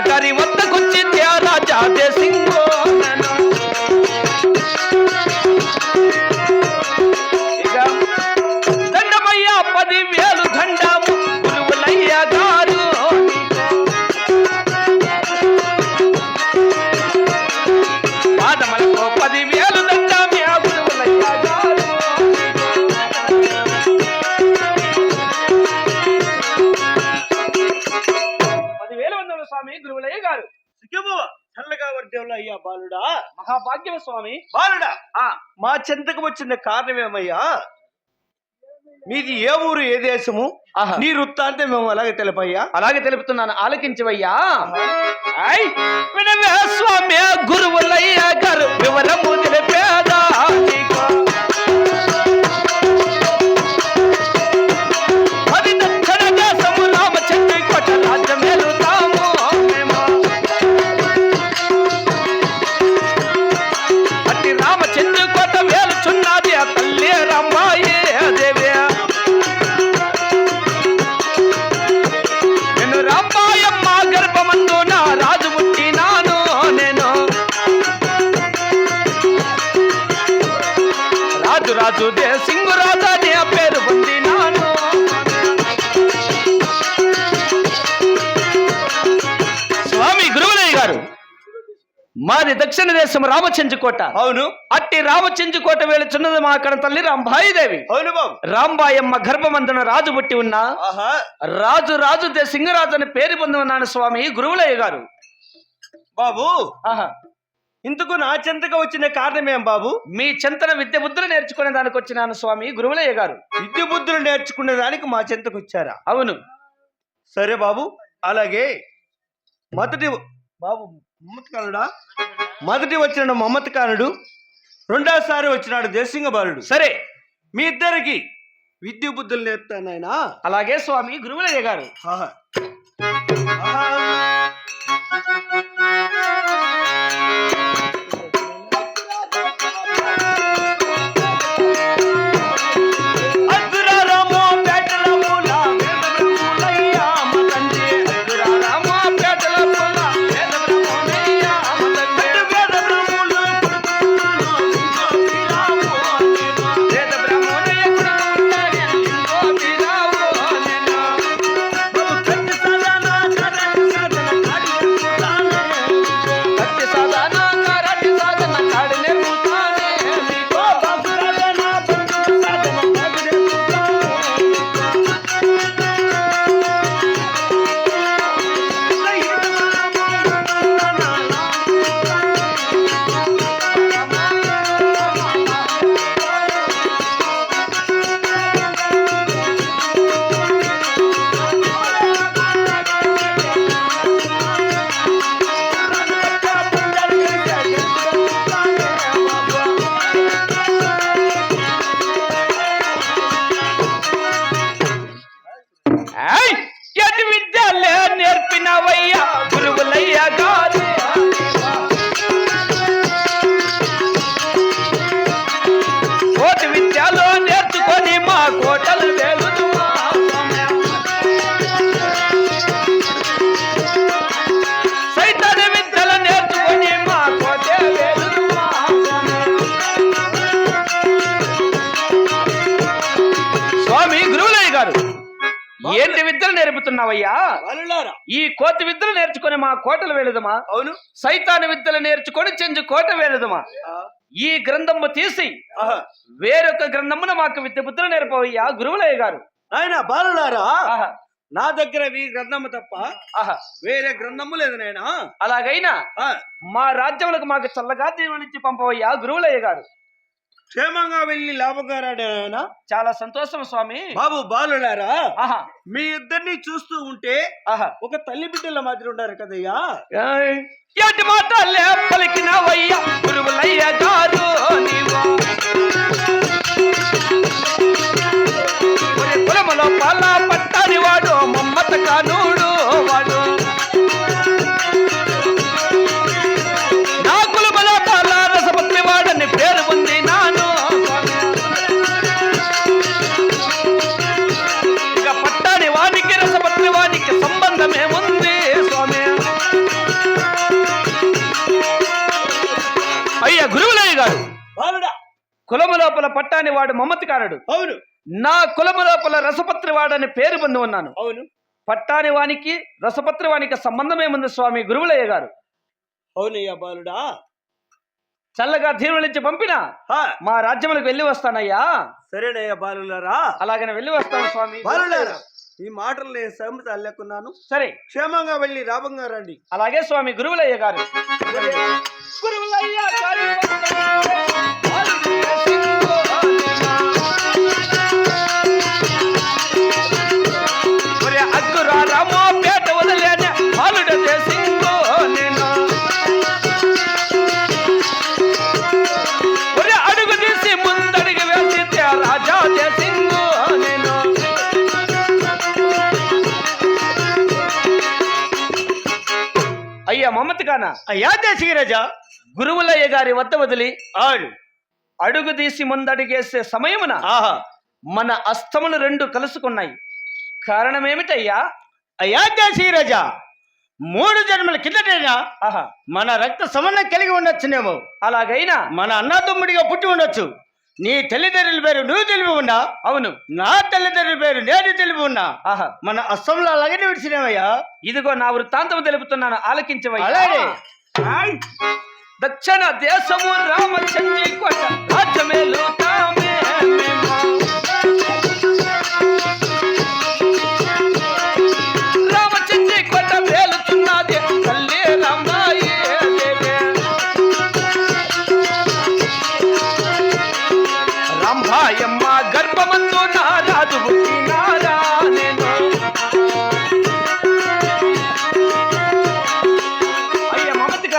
గురువులయ్య అయ్యా బాలుడా? మహాభాగ్యమ స్వామి బాలుడా మా చెంతకు వచ్చిన కారణమేమయ్యా? మీది ఏ ఊరు ఏ దేశము? ఆహా. నీ వృత్తాంతం మేము అలాగే తెలుపయ్యా? అలాగే తెలుపుతున్నాను. ఆలకించవయ్యా. స్వామి గురువులయ్య గారు వివరము తెలిపేదా మాది దక్షిణ దేశం రామచంద్రకోట అవును. అట్టి రామచంద్రకోట వేలుచున్నది మా అక్కడ తల్లి రాంబాయిదేవి. అవును బాబు. రాంబాయమ్మ గర్భమందున రాజు పుట్టి ఉన్నా. రాజు రాజు దే సింగరాజు అని పేరు పొంది ఉన్నాను స్వామి గురువులయ్య గారు. బాబు. ఆహా. ఇందుకు నా చెంతకు వచ్చిన కారణమేం బాబు? మీ చింతన విద్య బుద్ధులు నేర్చుకునే దానికి వచ్చినాను స్వామి గురువులయ్య గారు. విద్య బుద్ధులు నేర్చుకునే దానికి మా చెంతకు వచ్చారా? అవును. సరే బాబు. అలాగే మొదటి బాబు మమ్మత్కానుడా మొదటి వచ్చిన మమ్మత్కానుడు రెండోసారి వచ్చినాడు దేశింగ బాలుడు. సరే. మీ ఇద్దరికి విద్య బుద్ధులు నేర్పుతాను ఆయన అలాగే స్వామి గురువులయ్య గారు. ఆహా. ఆహా. ఏంటి విద్యలు నేర్పుతున్నావయ్యా? ఈ కోతి విద్యలు నేర్చుకొని మా కోటలు వెళుదమా అవును. సైతాన్ని విద్యలు నేర్చుకొని చెంచు కోట వెళుదమా ఆ, ఈ గ్రంథము తీసి. వేరొక గ్రంథమున మాకు విద్య బుద్ధులు నేర్పవయ్యా గురువులయ్య గారు. నాయన బాలులారా? నా దగ్గర ఈ గ్రంథము తప్ప ఆహా. వేరే గ్రంథము లేదు నాయన. అలాగైనా మా రాజ్యములకు మాకు చల్లగా దీవునిచ్చి పంపవయ్యా గురువులయ్య గారు. క్షేమంగా వెళ్ళి లాభంగా రాడాయన చాలా సంతోషం స్వామి. బాబు బాలులారా? ఆహా. మీ ఇద్దరిని చూస్తూ ఉంటే ఆహా. ఒక తల్లి బిడ్డల మాదిరి ఉన్నారు కదయ్యా? మాటలే పలికినవయ్యా పట్టాని వాడు మమ్మతికారుడు అవును. నా కులము లోపల రసపత్రి వాడని పేరు పొంది ఉన్నాను. అవును. పట్టాని వానికి రసపత్రి వానికి సంబంధమేముంది స్వామి గురువులయ్య గారు? అవునయ్యా బాలుడా. చల్లగా దీవులించి పంపిన? మా రాజ్యములకు వెళ్ళి వస్తానయ్యా. సరేనయ్యా బాలులారా. అలాగనే వెళ్ళి వస్తాను స్వామి. బాలులారా ఈ మాటలు నేను సమ్మతి అల్లెక్కున్నాను సరే. క్షేమంగా వెళ్ళి లాభంగా రండి. అలాగే స్వామి గురువులయ్య గారు. గురువులయ్య గారు. మమ్మతి కానా అయ్యా దేశగిరాజా గురువులయ్య గారి వద్ద వదిలి ఆడు. అడుగు తీసి ముందడుగేసే సమయమున ఆహా. మన అస్తములు రెండు కలుసుకున్నాయి. కారణమేమిటయ్యా? అయ్యా దేశగిరాజా మూడు జన్మల కిందటైనా ఆహా. మన రక్త సంబంధం కలిగి ఉండొచ్చునేమో. అలాగైనా మన అన్నదమ్ముడిగా పుట్టి ఉండొచ్చు. నీ తల్లిదండ్రుల పేరు నువ్వు తెలివి ఉన్నా? అవును. నా తల్లిదండ్రుల పేరు నేను తెలివి ఉన్నా? ఆహా. మన అస్సంలో అలాగే విడిచినామయ్యా ఇదిగో నా వృత్తాంతం తెలుపుతున్నాను ఆలకించవయ్యా. అలాగే. దక్షిణ దేశము రామచంద్రి కొట్ట రాజ్యమేలు తామే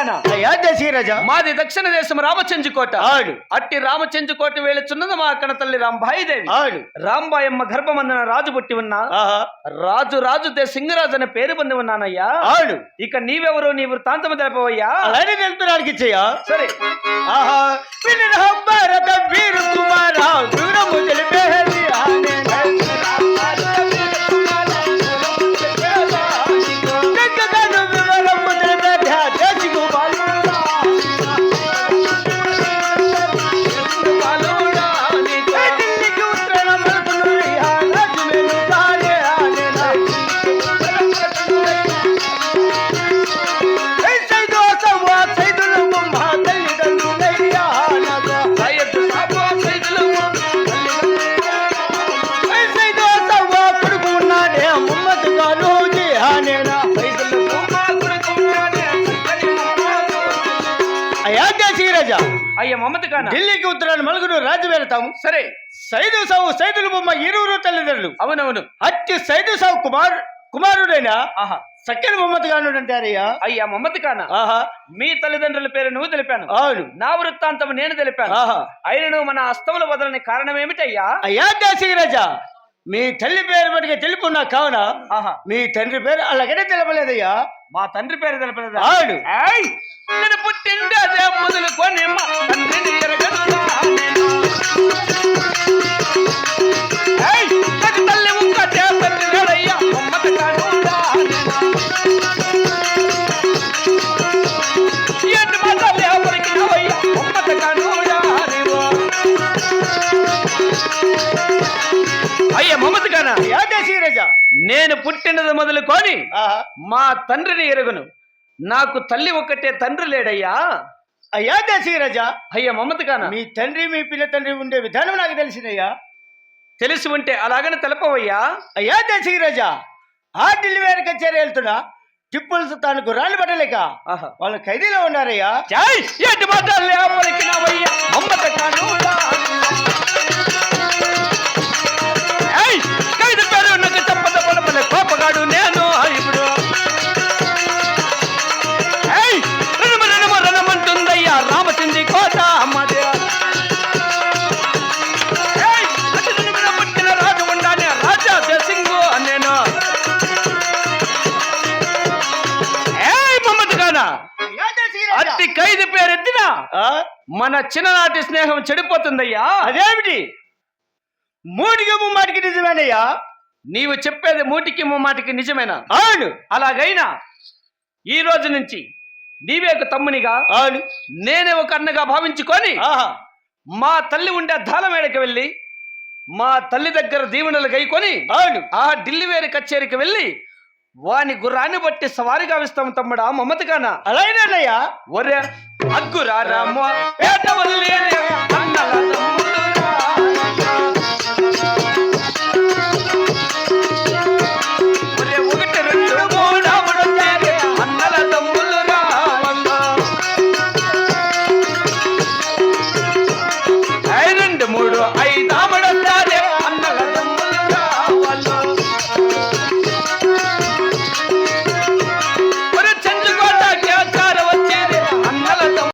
అయ్యా దశీరజ మాది దక్షిణ దేశం రామచంద్రి కోట ఆడు. అట్టి రామచంద్రి కోట వేలుచున్నది మా అక్కన తల్లి రాంబాయిదేవి. ఆడు. రాంబాయమ్మ గర్భమందన రాజు పుట్టి ఉన్నా. ఆహా. రాజు రాజు దే సింగరాజు అనే పేరు పొంది ఉన్నానయ్యా. ఆడు. ఇక నీవెవరు నీ వృత్తాంతము తెలపవయ్యా. అలాగే తెలుపుతానికి ఇచ్చయ్యా? సరే. ఆహా. దేశీరజ అయ్య మమత కాన? ఢిల్లీకి ఉత్తరాన మలుగురు రాజు వెళతాము సరే. సైదు సావు సైదుల బొమ్మ ఇరువురు తల్లిదండ్రులు. అవునవును. అట్టి సైదు సావు కుమార్ కుమారుడైన ఆహా. సక్కని మొహమ్మద్ గాను అంటారయ్యా అయ్యా మమత కాన? ఆహా. మీ తల్లిదండ్రుల పేరు నువ్వు తెలిపాను. అవును. నా వృత్తాంతం నేను తెలిపాను. ఆహా. అయినను మన అస్తముల వదలని కారణం ఏమిటయ్యా? అయ్యా దేశీరజ మీ తల్లి పేరు బట్టి తెలుపున్నా కావున ఆహా. మీ తండ్రి పేరు అలాగనే తెలపలేదయ్యా. మా తండ్రి పేరు తెలపలేదా? ఆడు. పుట్టిండే మొదలుకొని మా తండ్రిని పుట్టినది మొదలుకొని మా తండ్రిని ఎరుగును. నాకు తల్లి ఒక్కటే తండ్రి లేడయ్యా. అయ్యా దేశీరజ అయ్యా మమత కాన? మీ తండ్రి మీ పిల్ల తండ్రి ఉండే విధానం నాకు తెలిసిందయ్యా. తెలిసి ఉంటే అలాగని తెలపవయ్యా. అయ్యా దేశీరజ ఆ ఢిల్లీ వేరు కచేరీ వెళ్తున్నా. టిప్పులు సుల్తాన్కు రాళ్ళు పడలేక ఆహా. వాళ్ళు ఖైదీలో ఉన్నారయ్యా. జై! ఏంటి మాటలే పలికినావయ్యా మమ్మత కానుడా. అట్టి ఖైదు పేరెత్తినా ఆ? మన చిన్ననాటి స్నేహం చెడిపోతుందయ్యా. అదేమిటి? మూడికి ముమ్మాటికి నిజమేనయ్యా. నీవు చెప్పేది మూటికి ముమ్మాటికి నిజమేనా? అవును. అలాగైనా ఈ రోజు నుంచి నీవే ఒక తమ్మునిగా అవును. నేనే ఒక అన్నగా భావించుకొని మా తల్లి ఉండే దానమేడకి వెళ్ళి మా తల్లి దగ్గర దీవెనలు గైకొని అవును. ఆ ఢిల్లీ వేరి కచేరికి వెళ్ళి వాని గుర్రాన్ని బట్టి సవారిగా ఇస్తాం తమ్ముడా మమతగానా? అలాగేనయ్యా. ఒరే అగ్గురా రామ